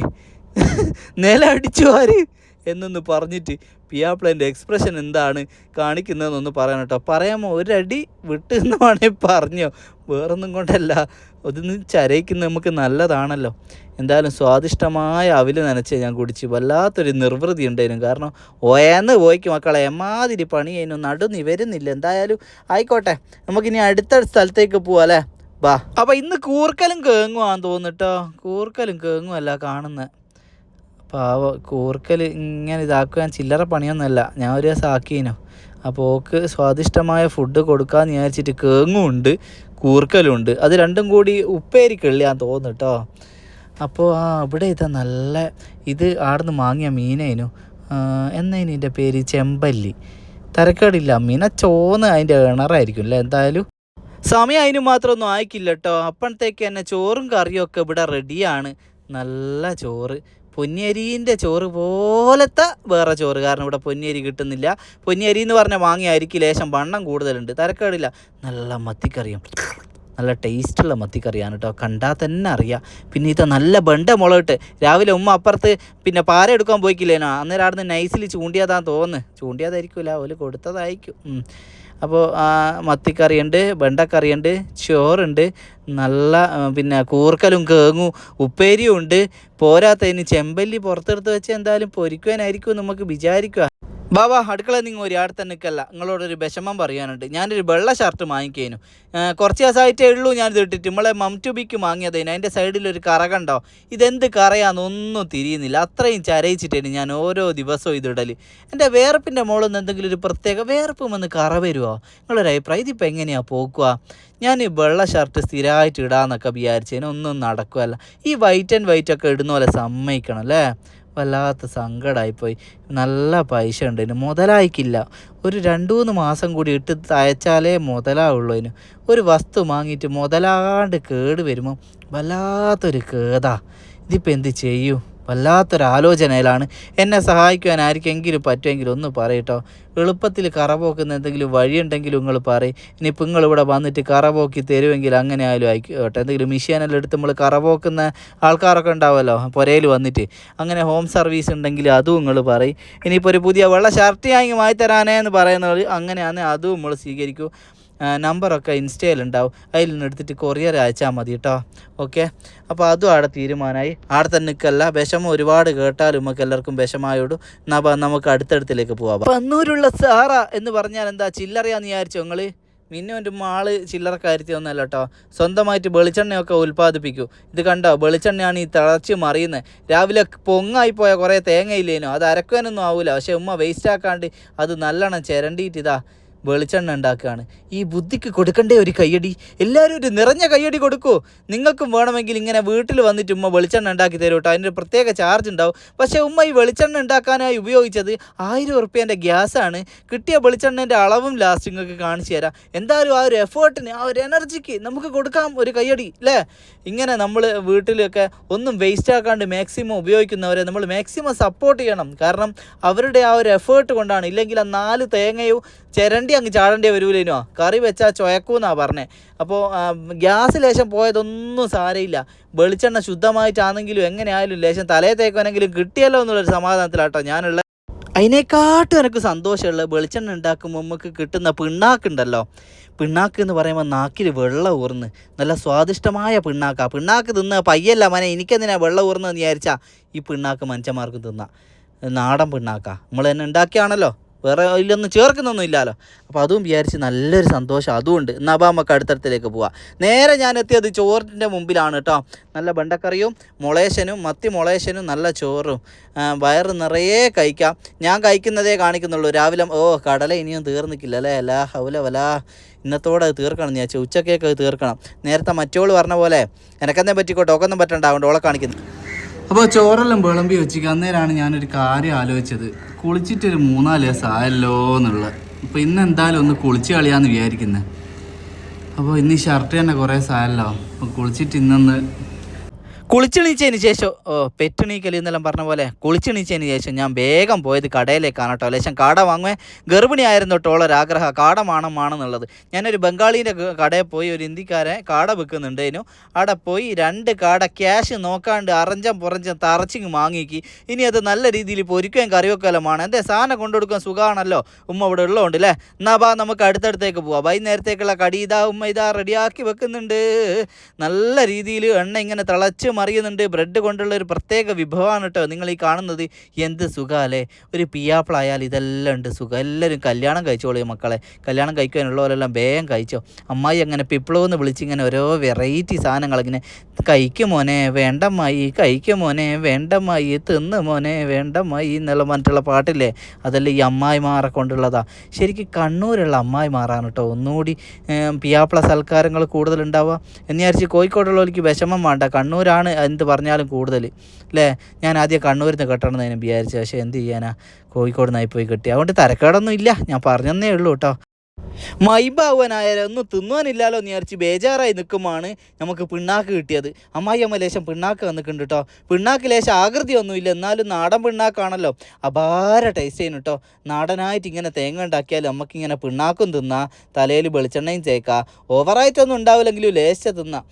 നില അടിച്ചു ആര് എന്നൊന്ന് പറഞ്ഞിട്ട് പിയാപ്ലേന്റെ എക്സ്പ്രഷൻ എന്താണ് കാണിക്കുന്നതെന്നൊന്ന് പറയണം കേട്ടോ. പറയാമോ ഒരടി വിട്ട് എന്ന് വേണേൽ പറഞ്ഞോ. വേറൊന്നും കൊണ്ടല്ല. അതൊന്ന് ചരയിക്കുന്നത് നമുക്ക് നല്ലതാണല്ലോ. എന്തായാലും സ്വാദിഷ്ടമായ അവിൽ നനച്ച് ഞാൻ കുടിച്ച്. വല്ലാത്തൊരു നിർവൃതി ഉണ്ടായിരുന്നു. കാരണം ഓയന്ന് പോയിക്ക് മക്കളെ. എമാതിരി പണി അതിന് നടുന്നി വരുന്നില്ല. എന്തായാലും ആയിക്കോട്ടെ. നമുക്കിനി അടുത്ത സ്ഥലത്തേക്ക് പോവാം അല്ലേ? വാ. അപ്പം ഇന്ന് കൂർക്കലും കേങ്ങുവാന്ന് തോന്നിട്ടോ കൂർക്കലും കേങ്ങുമല്ല കാണുന്നത് പാവ കൂർക്കൽ ഇങ്ങനെ ഇതാക്കുക ചില്ലറ പണിയൊന്നുമല്ല. ഞാൻ ഒരു ദിവസം ആക്കീനു അപ്പോൾ ഓക്ക് സ്വാദിഷ്ടമായ ഫുഡ് കൊടുക്കാമെന്ന് വിചാരിച്ചിട്ട് കേങ്ങും ഉണ്ട് കൂർക്കലും ഉണ്ട് അത് രണ്ടും കൂടി ഉപ്പേരി ഞാൻ തോന്നുന്നു കേട്ടോ അപ്പോൾ ആ ഇവിടെ ഇതാ നല്ല ഇത് ആടുന്ന് മാങ്ങിയ മീനേനു. എന്നതിന് ഇതിന്റെ പേര്? ചെമ്പല്ലി. തരക്കേടില്ല മീന ചോന്ന് അതിന്റെ കിണറായിരിക്കും അല്ലേ എന്തായാലും? സമയം അതിന് മാത്രമൊന്നും ആയിക്കില്ല കേട്ടോ അപ്പോഴത്തേക്ക് തന്നെ ചോറും കറിയും ഒക്കെ ഇവിടെ റെഡിയാണ് നല്ല ചോറ്. പൊന്നിയരീന്റെ ചോറ് പോലത്തെ വേറെ ചോറ്. കാരണം ഇവിടെ പൊന്നിയരി കിട്ടുന്നില്ല. പൊന്നിയരി എന്ന് പറഞ്ഞാൽ വാങ്ങിയായിരിക്കും ലേശം വണ്ണം കൂടുതലുണ്ട്. തരക്കേടില്ല. നല്ല മത്തിക്കറിയും. നല്ല ടേസ്റ്റുള്ള മത്തിക്കറിയാണ് കേട്ടോ. കണ്ടാൽ തന്നെ അറിയാം. പിന്നെ ഇത് നല്ല ബണ്ട മുളകിട്ട് രാവിലെ ഉമ്മ അപ്പുറത്ത് പിന്നെ പാര എടുക്കാൻ പോയിക്കില്ലേനോ? അന്നേരം അവിടുന്ന് നൈസിൽ ചൂണ്ടിയതാന്ന് തോന്നുന്നു. ചൂണ്ടിയാതായിരിക്കില്ല ഓൽ കൊടുത്തതായിരിക്കും. അപ്പോൾ മത്തിക്കറിയുണ്ട് വെണ്ടക്കറിയുണ്ട് ചോറുണ്ട് നല്ല പിന്നെ കൂർക്കലും കേങ്ങും ഉപ്പേരിയും ഉണ്ട്. പോരാത്തതിന് ചെമ്പല്ലി പുറത്തെടുത്ത് വെച്ച് എന്തായാലും പൊരിക്കുവാനായിരിക്കും നമുക്ക് വിചാരിക്കുക ബാബാ അടുക്കള നിങ്ങൾ ഒരു ആടെ തന്നെ നിൽക്കല്ല നിങ്ങളോടൊരു വിഷമം പറയാനുണ്ട്. ഞാനൊരു വെള്ള ഷർട്ട് വാങ്ങിക്കേനു. കുറച്ച് ദിവസമായിട്ടേ ഉള്ളൂ ഞാനിത് ഇട്ടിട്ട്. നമ്മളെ മംറ്റുബിക്ക് വാങ്ങിയതേനു. അതിന്റെ സൈഡിൽ ഒരു കറ കണ്ടോ? ഇതെന്ത് കറയാന്നൊന്നും തിരിയുന്നില്ല. അത്രയും ചരയിച്ചിട്ടേനു ഞാൻ ഓരോ ദിവസവും ഇതിടൽ എന്റെ വേർപ്പിന്റെ മുകളിൽ നിന്ന് എന്തെങ്കിലും ഒരു പ്രത്യേക വേർപ്പ് വന്ന് കറ വരുമോ നിങ്ങളൊരു അഭിപ്രായം. ഇതിപ്പോൾ എങ്ങനെയാണ് പോക്കുക ഞാൻ ഈ വെള്ള ഷർട്ട് സ്ഥിരമായിട്ട് ഇടാന്നൊക്കെ വിചാരിച്ചതിന് ഒന്നും നടക്കുകയല്ല ഈ വൈറ്റ് ആൻഡ് വൈറ്റ് ഒക്കെ ഇടുന്ന പോലെ സമ്മതിക്കണം അല്ലേ? വല്ലാത്ത സങ്കടമായിപ്പോയി നല്ല പൈസ ഉണ്ട് ഇതിന് മുതലായിക്കില്ല. ഒരു രണ്ട് മൂന്ന് മാസം കൂടി ഇട്ട് തയച്ചാലേ മുതലാവുള്ളൂ അതിന് ഒരു വസ്തു വാങ്ങിയിട്ട് മുതലാണ്ട് കേട് വരുമ്പോൾ വല്ലാത്തൊരു കേതാ ഇതിപ്പോൾ എന്ത് ചെയ്യൂ? വല്ലാത്തൊരു ആലോചനയിലാണ് എന്നെ സഹായിക്കുവാൻ ആർക്കെങ്കിലും പറ്റുമെങ്കിൽ ഒന്ന് പറയട്ടോ. എളുപ്പത്തിൽ കറപോക്കുന്ന എന്തെങ്കിലും വഴിയുണ്ടെങ്കിലും നിങ്ങൾ പറയും. ഇനിയിപ്പോൾ നിങ്ങൾ ഇവിടെ വന്നിട്ട് കറപോക്കി തരുമെങ്കിൽ അങ്ങനെ ആയാലും ആയിക്കോട്ടെ. എന്തെങ്കിലും മിഷീനെല്ലാം എടുത്ത് നമ്മൾ കറപോക്കുന്ന ആൾക്കാരൊക്കെ ഉണ്ടാവുമല്ലോ പുരയിൽ വന്നിട്ട്. അങ്ങനെ ഹോം സർവീസ് ഉണ്ടെങ്കിൽ അതും നിങ്ങൾ പറയും. ഇനിയിപ്പോൾ ഒരു പുതിയ വെള്ള ഷർട്ട് വാങ്ങി തരാനേ എന്ന് പറയുന്നത് അങ്ങനെയാണെങ്കിൽ അതും നമ്മൾ സ്വീകരിക്കൂ. നമ്പറൊക്കെ ഇൻസ്റ്റയിലുണ്ടാവും. അതിൽ നിന്ന് എടുത്തിട്ട് കൊറിയർ അയച്ചാൽ മതി കേട്ടോ ഓക്കെ അപ്പോൾ അതും അവിടെ തീരുമാനമായി അവിടെ തന്നെ നിൽക്കല്ല വിഷമം ഒരുപാട് കേട്ടാലും നമുക്ക് എല്ലാവർക്കും വിഷമായോടും എന്നാ നമുക്ക് അടുത്തടുത്തിലേക്ക് പോവാം. പന്നൂരുള്ള സാറ എന്ന് പറഞ്ഞാൽ എന്താ ചില്ലറയാന്ന് വിചാരിച്ചു നിങ്ങൾ മിന്നുവിന്റെ മാൾ ചില്ലറക്കാര്യത്തി ഒന്നല്ല കേട്ടോ സ്വന്തമായിട്ട് വെളിച്ചെണ്ണയൊക്കെ ഉൽപ്പാദിപ്പിക്കൂ. ഇത് കണ്ടോ? വെളിച്ചെണ്ണയാണ് ഈ തിളച്ച് മറിയുന്നത്. രാവിലെ പൊങ്ങായി പോയ കുറേ തേങ്ങയില്ലേനോ? അത് അരക്കാനൊന്നും ആവില്ല പക്ഷേ ഉമ്മ വേസ്റ്റ് ആക്കാണ്ട് അത് നല്ലോണം ചിരണ്ടിയിട്ട് ഇതാ വെളിച്ചെണ്ണ ഉണ്ടാക്കുകയാണ്. ഈ ബുദ്ധിക്ക് കൊടുക്കണ്ടേ ഒരു കയ്യടി? എല്ലാവരും ഒരു നിറഞ്ഞ കയ്യടി കൊടുക്കൂ. നിങ്ങൾക്കും വേണമെങ്കിൽ ഇങ്ങനെ വീട്ടിൽ വന്നിട്ട് ഉമ്മ വെളിച്ചെണ്ണ ഉണ്ടാക്കി തരും കേട്ടോ. അതിന്റെ പ്രത്യേക ചാർജ് ഉണ്ടാവും. പക്ഷേ ഉമ്മ ഈ വെളിച്ചെണ്ണ ഉണ്ടാക്കാനായി ഉപയോഗിച്ചത് ആയിരം ഉറുപ്പ്യന്റെ ഗ്യാസാണ്. കിട്ടിയ വെളിച്ചെണ്ണേന്റെ അളവും ലാസ്റ്റ് നിങ്ങൾക്ക് കാണിച്ചു തരാം. എന്തായാലും ആ ഒരു എഫേർട്ടിന് ആ ഒരു എനർജിക്ക് നമുക്ക് കൊടുക്കാം ഒരു കയ്യടി അല്ലേ ഇങ്ങനെ നമ്മൾ വീട്ടിലൊക്കെ ഒന്നും വേസ്റ്റ് ആക്കാണ്ട് മാക്സിമം ഉപയോഗിക്കുന്നവരെ നമ്മൾ മാക്സിമം സപ്പോർട്ട് ചെയ്യണം. കാരണം അവരുടെ ആ ഒരു എഫേർട്ട് കൊണ്ടാണ്. ഇല്ലെങ്കിൽ ആ നാല് തേങ്ങയോ ചിരണ്ടി അങ്ങ് ചാടേണ്ടി വരൂലേനോ കറി വെച്ചാൽ ചുയക്കൂന്നാ പറഞ്ഞേ. അപ്പോൾ ഗ്യാസ് ലേശം പോയതൊന്നും സാരയില്ല. വെളിച്ചെണ്ണ ശുദ്ധമായിട്ടാണെങ്കിലും എങ്ങനെയായാലും ലേശം തലേ തേക്കുവാനെങ്കിലും കിട്ടിയല്ലോ എന്നുള്ളൊരു സമാധാനത്തിലാട്ടോ ഞാനുള്ള അതിനേക്കാട്ടും എനിക്ക് സന്തോഷമുള്ള വെളിച്ചെണ്ണ ഉണ്ടാക്കുമ്പോൾ നമുക്ക് കിട്ടുന്ന പിണ്ണാക്കുണ്ടല്ലോ. പിണ്ണാക്ക് എന്ന് പറയുമ്പോൾ നാക്കിൽ വെള്ളം ഊർന്ന്. നല്ല സ്വാദിഷ്ടമായ പിണ്ണാക്കാ. പിണ്ണാക്ക് തിന്ന് പയ്യല്ല മനെ എനിക്കെന്തിനാ വെള്ളം ഊർന്നെന്ന് വിചാരിച്ചാൽ ഈ പിണ്ണാക്ക് മനുഷ്യന്മാർക്ക് തിന്നാം. നാടൻ പിണ്ണാക്കാ. നമ്മൾ തന്നെ ഉണ്ടാക്കിയാണല്ലോ. വേറെ അതിലൊന്നും ചേർക്കുന്നൊന്നും ഇല്ലല്ലോ അപ്പോൾ അതും വിചാരിച്ച് നല്ലൊരു സന്തോഷം അതുമുണ്ട് എന്നാൽ അപ്പോൾ നമുക്ക് അടുത്തടുത്തിലേക്ക് പോവാം. നേരെ ഞാൻ എത്തിയത് ചോറിന്റെ മുമ്പിലാണ് കേട്ടോ. നല്ല ബണ്ടക്കറിയും മുളേശനും മത്തി മുളേശനും നല്ല ചോറും. വയറ് നിറയെ കഴിക്കാം. ഞാൻ കഴിക്കുന്നതേ കാണിക്കുന്നുള്ളൂ. രാവിലെ ഓ കടല ഇനിയും തീർന്നിക്കില്ല അല്ലേ? അല്ല ഹൗല വലാ. ഇന്നത്തോടെ അത് തീർക്കണം ഞാൻ ഉച്ചക്കേക്ക് അത് തീർക്കണം. നേരത്തെ മറ്റോൾ പറഞ്ഞ പോലെ എനക്കെന്തേ പറ്റിക്കോട്ടെ ടോക്കൊന്നും പറ്റണ്ട. അതുകൊണ്ട് ഓളെ കാണിക്കുന്നു. അപ്പോൾ ചോറെല്ലാം വിളമ്പി വെച്ചിട്ട് അന്നേരമാണ് ഞാനൊരു കാര്യം ആലോചിച്ചത്. കുളിച്ചിട്ടൊരു മൂന്നാൽ ദിവസം ആയല്ലോ എന്നുള്ളത്. അപ്പോൾ ഇന്ന് എന്തായാലും ഒന്ന് കുളിച്ച് കളിയാന്ന് വിചാരിക്കുന്നത് അപ്പോൾ ഇന്ന് ഈ ഷർട്ട് തന്നെ കുറേ സാരല്ലോ അപ്പോൾ കുളിച്ചിട്ട് ഇന്നൊന്ന് കുളിച്ചെണീച്ചതിന് ശേഷം ഓ പെറ്റുണീക്കലി എന്നെല്ലാം പറഞ്ഞ പോലെ കുളിച്ചെണീച്ചതിന് ശേഷം ഞാൻ വേഗം പോയത് കടയിലേക്കാണ് കേട്ടോ. ലേശം കട വാങ്ങുവേ. ഗർഭിണിയായിരുന്നു കേട്ടോ ഉള്ളൊരാഗ്രഹം കാട മാണം മാണെന്നുള്ളത് ഞാനൊരു ബംഗാളീന്റെ കടയിൽ പോയി ഒരു ഹിന്ദിക്കാരെ കാട വെക്കുന്നുണ്ടേനു അവിടെ പോയി രണ്ട് കാട ക്യാഷ് നോക്കാണ്ട് അറഞ്ചം പുറഞ്ചം തറച്ചിങ് വാങ്ങിക്കി. ഇനി അത് നല്ല രീതിയിൽ പൊരിക്കുകയും കറിവെക്കലുമാണ്. എന്തേ സാധനം കൊണ്ടുകൊടുക്കാൻ സുഖമാണല്ലോ? ഉമ്മ ഇവിടെ ഉള്ളതുകൊണ്ട് അല്ലേ എന്നാ ബാ നമുക്ക് അടുത്തടുത്തേക്ക് പോവാം. വൈകുന്നേരത്തേക്കുള്ള കടി ഇതാ ഉമ്മ ഇതാ റെഡിയാക്കി വെക്കുന്നുണ്ട്. നല്ല രീതിയിൽ എണ്ണ ഇങ്ങനെ തിളച്ച് മറിയുന്നുണ്ട് ബ്രെഡ് കൊണ്ടുള്ള ഒരു പ്രത്യേക വിഭവമാണ് കേട്ടോ നിങ്ങൾ ഈ കാണുന്നത്. എന്ത് സുഖമല്ലേ ഒരു പിയാപ്പിളായാൽ ഇതെല്ലാം ഉണ്ട് സുഖം. എല്ലാവരും കല്യാണം കഴിച്ചോളൂ മക്കളെ. കല്യാണം കഴിക്കാനുള്ളവരെല്ലാം വേഗം കഴിച്ചോ. അമ്മായി അങ്ങനെ പിപ്പിളവെന്ന് വിളിച്ചിങ്ങനെ ഓരോ വെറൈറ്റി സാധനങ്ങൾ ഇങ്ങനെ കഴിക്കും മോനെ വേണ്ടമ്മായി കഴിക്കും മോനെ വേണ്ടമ്മായി തിന്ന് മോനെ വേണ്ടമ്മായി എന്നുള്ള മറ്റുള്ള പാട്ടില്ലേ? അതല്ലേ ഈ അമ്മായിമാരെ കൊണ്ടുള്ളതാ. ശരിക്കും കണ്ണൂരുള്ള അമ്മായിമാറാണ് കേട്ടോ. ഒന്നുകൂടി പിയാപ്പിള സൽക്കാരങ്ങൾ കൂടുതലുണ്ടാവുക. എന്ന് വിചാരിച്ച് കോഴിക്കോടുള്ളവർക്ക് വിഷമം വേണ്ട. കണ്ണൂരാണ് എന്ത് പറഞ്ഞാലും കൂടുതൽ. അല്ലേ ഞാൻ ആദ്യം കണ്ണൂരിൽ നിന്ന് കെട്ടണമെന്ന് ഞാൻ വിചാരിച്ചു. പക്ഷേ എന്ത് ചെയ്യാനാ? കോഴിക്കോട് നിന്നായി പോയി കിട്ടി. അതുകൊണ്ട് തരക്കേടൊന്നും ഇല്ല. ഞാൻ പറഞ്ഞതന്നേ ഉള്ളൂ കേട്ടോ മൈബാവനായാലും ഒന്നും തിന്നുവാനില്ലാലോ എന്ന് വിചാരിച്ച് ബേജാറായി നിൽക്കുമാണ് നമുക്ക് പിണ്ണാക്ക് കിട്ടിയത്. അമ്മായി അമ്മ ലേശം പിണ്ണാക്ക് വന്നിട്ടുണ്ട് കേട്ടോ പിണ്ണാക്ക് ലേശം ആകൃതി ഒന്നുമില്ല എന്നാലും നാടൻ പിണ്ണാക്കാണല്ലോ. അപാര ടേസ്റ്റ് ചെയ്യുന്നു കേട്ടോ നാടനായിട്ട് ഇങ്ങനെ തേങ്ങ ഉണ്ടാക്കിയാൽ നമുക്കിങ്ങനെ പിണ്ണാക്കും തിന്നാം. തലയിൽ വെളിച്ചെണ്ണയും ചേക്കാം ഓവറായിട്ടൊന്നും ഉണ്ടാവില്ലെങ്കിലും ലേശം തിന്നാം.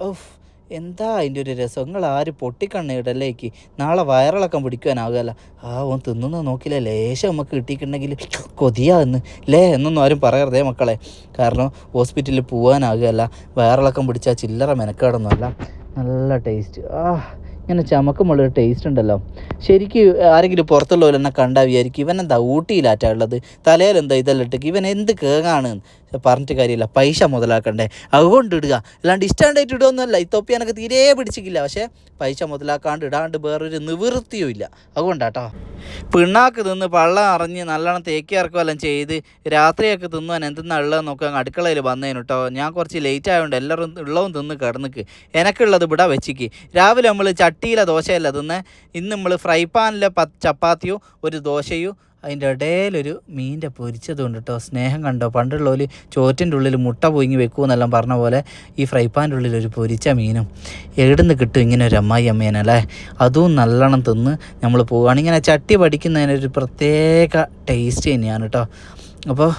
ഓഫ് എന്താ അതിന്റെ ഒരു രസം? നിങ്ങൾ ആര് പൊട്ടിക്കണ്ണയിടലേക്ക് നാളെ വയറിളക്കം പിടിക്കാനാവുകയല്ല ആ ഓൻ തിന്നുന്ന നോക്കില്ല ലേശം നമുക്ക് കിട്ടിയിട്ടുണ്ടെങ്കിൽ കൊതിയാന്ന് ലേ എന്നൊന്നും ആരും പറയരുതേ മക്കളെ. കാരണം ഹോസ്പിറ്റലിൽ പോകാനാകുകയല്ല വയറിളക്കം പിടിച്ചാൽ ചില്ലറ മെനക്കേടൊന്നുമല്ല. നല്ല ടേസ്റ്റ്. ആ ഇങ്ങനെ ചമക്കുമുള്ളൊരു ടേസ്റ്റ് ഉണ്ടല്ലോ. ശരിക്കും ആരെങ്കിലും പുറത്തുള്ളവർ എന്നെ കണ്ടാൽ വിചാരിക്കും ഇവൻ എന്താ ഊട്ടിയിലാറ്റാ ഉള്ളത്? തലയിൽ എന്താ ഇതെല്ലാം ഇട്ടേക്ക്? ഇവൻ എന്ത് കേങ്ങാണ്? പറഞ്ഞിട്ട് കാര്യമില്ല. പൈസ മുതലാക്കണ്ടേ? അതുകൊണ്ട് ഇടുക. അല്ലാണ്ട് ഇഷ്ടാണ്ടായിട്ട് ഇടുകയൊന്നുമല്ല. ഇത്തോപ്പി എനിക്ക് തീരെ പിടിച്ചിട്ടില്ല പക്ഷേ പൈസ മുതലാക്കാണ്ട് ഇടാണ്ട് വേറൊരു നിവൃത്തിയും ഇല്ല. അതുകൊണ്ടാട്ടോ. പിണ്ണാക്ക് തിന്ന് പള്ളം അറിഞ്ഞ് നല്ലോണം തേക്കി ഇറക്കുമെല്ലാം ചെയ്ത് രാത്രിയൊക്കെ തിന്നുവാൻ എന്തെന്നാ ഉള്ളതെന്ന് നോക്കാൻ അടുക്കളയിൽ വന്നതിന് കേട്ടോ ഞാൻ കുറച്ച് ലേറ്റ് ആയതുകൊണ്ട് എല്ലാവരും ഉള്ളവും തിന്ന് കിടന്നിക്ക്. എനക്കുള്ളത് ഇവിടെ വെച്ചിക്ക്. രാവിലെ നമ്മൾ ചട്ടിയിലെ ദോശയല്ല തിന്നേ ഇന്ന് നമ്മൾ ഫ്രൈ പാനിലെ പ ചപ്പാത്തിയും ഒരു ദോശയും അതിന്റെ ഇടയിലൊരു മീനിന്റെ പൊരിച്ചതുണ്ട് കേട്ടോ സ്നേഹം കണ്ടോ? പണ്ടുള്ളവർ ചോറ്റിന്റെ ഉള്ളിൽ മുട്ട പൊയിങ്ങി വെക്കുമെന്നെല്ലാം പറഞ്ഞ പോലെ ഈ ഫ്രൈ പാന്റെ ഉള്ളിൽ ഒരു പൊരിച്ച മീനും എവിടുന്ന് കിട്ടും ഇങ്ങനെ ഒരു അമ്മായി അമ്മേനല്ലേ അതും നല്ലോണം തിന്ന് നമ്മൾ പോവുകയാണ്. ഇങ്ങനെ ചട്ടി പഠിക്കുന്നതിനൊരു പ്രത്യേക ടേസ്റ്റ് തന്നെയാണ് കേട്ടോ അപ്പോൾ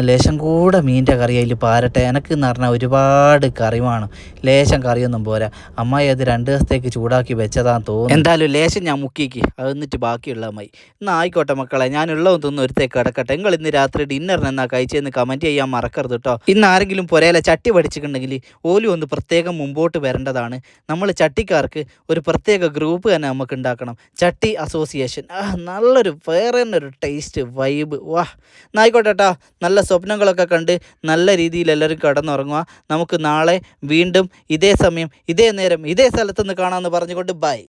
ലേശം കൂടെ മീന്റെ കറി അതിൽ പാരട്ടെ. എനക്ക് എന്ന് പറഞ്ഞാൽ ഒരുപാട് കറി വേണം ലേശം കറിയൊന്നും പോരാ. അമ്മായി അത് രണ്ട് ദിവസത്തേക്ക് ചൂടാക്കി വെച്ചതാന്ന് തോന്നുന്നു. എന്തായാലും ലേശം ഞാൻ മുക്കിക്ക്. അത് എന്നിട്ട് ബാക്കിയുള്ള അമ്മായി. എന്നാൽ ആയിക്കോട്ടെ മക്കളെ. ഞാനുള്ളതും തിന്ന് ഒരുത്തേക്ക് കിടക്കട്ടെ. നിങ്ങൾ ഇന്ന് രാത്രി ഡിന്നറിന് എന്നാ കഴിച്ചതെന്ന് കമന്റ് ചെയ്യാൻ മറക്കരുത് കേട്ടോ ഇന്ന് ആരെങ്കിലും പുരയിലെ ചട്ടി പഠിച്ചിട്ടുണ്ടെങ്കിൽ ഓലും ഒന്ന് പ്രത്യേകം മുമ്പോട്ട് വരേണ്ടതാണ്. നമ്മൾ ചട്ടിക്കാർക്ക് ഒരു പ്രത്യേക ഗ്രൂപ്പ് തന്നെ നമുക്ക് ഉണ്ടാക്കണം. ചട്ടി അസോസിയേഷൻ നല്ലൊരു വേറെ തന്നെ ഒരു ടേസ്റ്റ് വൈബ് വാ. എന്നായിക്കോട്ടെ കേട്ടോ നല്ല സ്വപ്നങ്ങളൊക്കെ കണ്ട് നല്ല രീതിയിൽ എല്ലാവരും കടന്നുറങ്ങുക. നമുക്ക് നാളെ വീണ്ടും ഇതേ സമയം ഇതേ നേരം ഇതേ സ്ഥലത്തുനിന്ന് കാണാമെന്ന് പറഞ്ഞുകൊണ്ട് ബൈ.